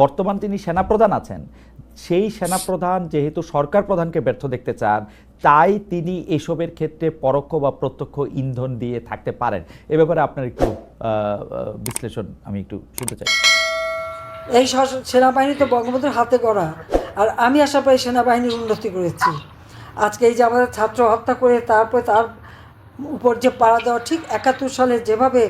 বর্তমান তিনি সেনাপ্রধান আছেন। সেই সেনাপ্রধান যেহেতু সরকার প্রধানকে ব্যর্থ দেখতে চান, তাই তিনি এসবের ক্ষেত্রে পরোক্ষ বা প্রত্যক্ষ ইন্ধন দিয়ে থাকতে পারেন। এ ব্যাপারে আপনার একটু বিশ্লেষণ আমি একটু শুনতে চাই। এই সেনাবাহিনী তো বঙ্গবন্ধুর হাতে করা আর আমি আশা পাই সেনাবাহিনীর উন্নতি করেছি। আজকে এই যে আমাদের ছাত্র হত্যা করে তারপরে তার উপর যে পাড়া দেওয়া, ঠিক একাত্তর সালে যেভাবে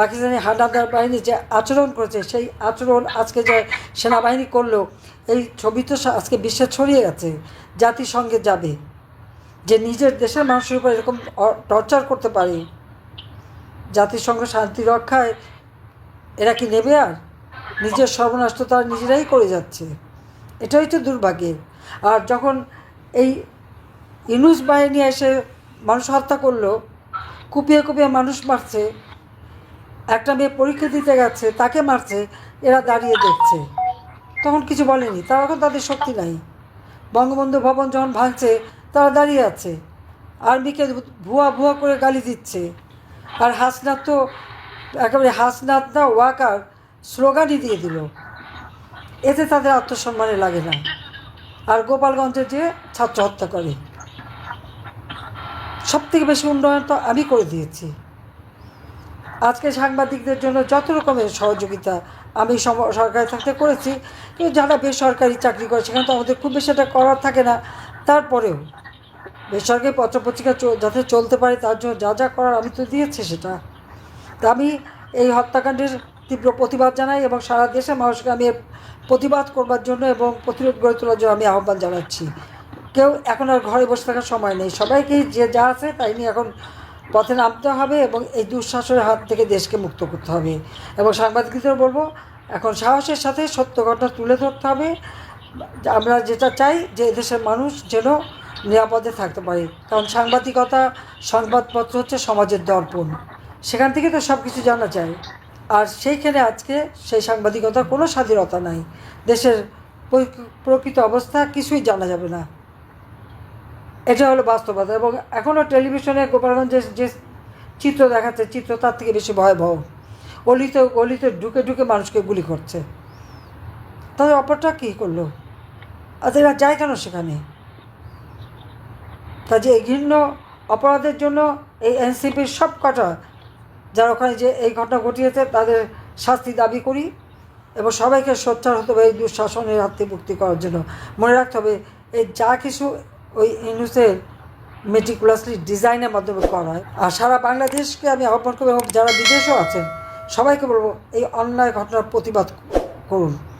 পাকিস্তানি হানাদার বাহিনী যে আচরণ করেছে, সেই আচরণ আজকে যে সেনাবাহিনী করল, এই ছবি তো আজকে বিশ্বে ছড়িয়ে গেছে, জাতিসংঘে যাবে। যে নিজের দেশের মানুষের উপর এরকম টর্চার করতে পারে, জাতিসংঘ শান্তি রক্ষায় এরা কি নেবে আর? নিজের সর্বনাশ তো তারা নিজেরাই করে যাচ্ছে। এটাই তো দুর্ভাগ্যের। আর যখন এই ইনুস বাহিনী এসে মানুষ হত্যা করল, কুপিয়ে কুপিয়ে মানুষ মারছে একটা মেয়ে পরীক্ষা দিতে গেছে, তাকে মারছে, এরা দাঁড়িয়ে দেখছে। তখন কিছু বলেনি তারা এখন তাদের শক্তি নাই। বঙ্গবন্ধু ভবন যখন ভাঙছে, তারা দাঁড়িয়ে আছে। আর্মিকে ভুয়া ভুয়া করে গালি দিচ্ছে। আর হাসনাথ তো একেবারে হাসনাথ না, ওয়াকার স্লোগানই দিয়ে দিল। এতে তাদের আত্মসম্মানে লাগে না। আর গোপালগঞ্জে যে ছাত্র হত্যা করে। সব থেকে বেশি উন্নয়ন তো আমি করে দিয়েছি। আজকে সাংবাদিকদের জন্য যত রকমের সহযোগিতা আমি সরকারি থাকতে করেছি কিন্তু যারা বেসরকারি চাকরি করে সেখানে তো আমাদের খুব বেশি এটা করার থাকে না। তারপরেও বেসরকারি পত্রপত্রিকা যাতে চলতে পারে তার জন্য যা যা করার আমি তো দিয়েছি সেটা। তা আমি এই হত্যাকাণ্ডের তীব্র প্রতিবাদ জানাই এবং সারা দেশের মানুষকে আমি প্রতিবাদ করবার জন্য এবং প্রতিরোধ গড়ে তোলার জন্য আমি আহ্বান জানাচ্ছি। কেউ এখন আর ঘরে বসে থাকার সময় নেই। সবাইকেই যে যা আছে তাই নিয়ে এখন পথে নামতে হবে এবং এই দুঃশাসনের হাত থেকে দেশকে মুক্ত করতে হবে। এবং সাংবাদিকদের বলব, এখন সাহসের সাথে সত্য ঘটনা তুলে ধরতে হবে। আমরা যেটা চাই যে এদেশের মানুষ যেন নিরাপদে থাকতে পারে। কারণ সাংবাদিকতা, সংবাদপত্র হচ্ছে সমাজের দর্পণ। সেখান থেকে তো সব কিছু জানা যায়। আর সেইখানে আজকে সেই সাংবাদিকতার কোনো স্বাধীনতা নাই। দেশের প্রকৃত অবস্থা কিছুই জানা যাবে না। এটা হলো বাস্তবতা এবং এখনও টেলিভিশনে গোপালগঞ্জের যে চিত্র দেখাচ্ছে, চিত্র তার থেকে বেশি ভয়াবহ। অলিতে গলিতে ঢুকে ঢুকে মানুষকে গুলি করছে। তাদের অপরটা কী করল? আর এরা যায় কেন সেখানে? কাজে এই ঘৃণ্য অপরাধের জন্য এই এনসিপির সব কটা যারা ওখানে যে এই ঘটনা ঘটিয়েছে, তাদের শাস্তি দাবি করি এবং সবাইকে সোচ্চার হতে হবে এই দুঃশাসনের হাত মুক্তি করার জন্য। মনে রাখতে হবে, এই যা কিছু ওই ইনুসের মেটিকুলাসলি ডিজাইনের মাধ্যমে করা হয়। আর সারা বাংলাদেশকে আমি আহ্বান করব এবং যারা বিদেশেও আছেন, সবাইকে বলব এই অন্যায় ঘটনার প্রতিবাদ করুন।